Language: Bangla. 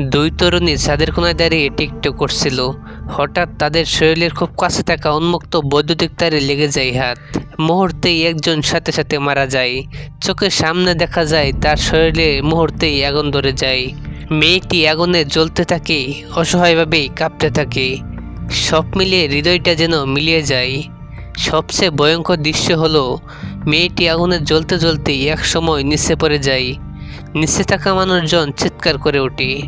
দুই তরুণী ছাদের কোনায় দাঁড়িয়ে টিকটক করছিল। হঠাৎ তাদের শরীরের খুব কাছে থাকা উন্মুক্ত বৈদ্যুতিক তারে লেগে যায় হাত। মুহূর্তেই একজন সাথে সাথে মারা যায়। চোখের সামনে দেখা যায় তার শরীরে মুহূর্তেই আগুন ধরে যায়। মেয়েটি আগুনে জ্বলতে থাকে, অসহায়ভাবেই কাঁপতে থাকে। সব মিলিয়ে হৃদয়টা যেন মিলিয়ে যায়। সবচেয়ে ভয়ঙ্কর দৃশ্য হলো, মেয়েটি আগুনে জ্বলতে জ্বলতে এক সময় নিচে পড়ে যায়। নিচে থাকা মানুষজন চিৎকার করে ওঠে।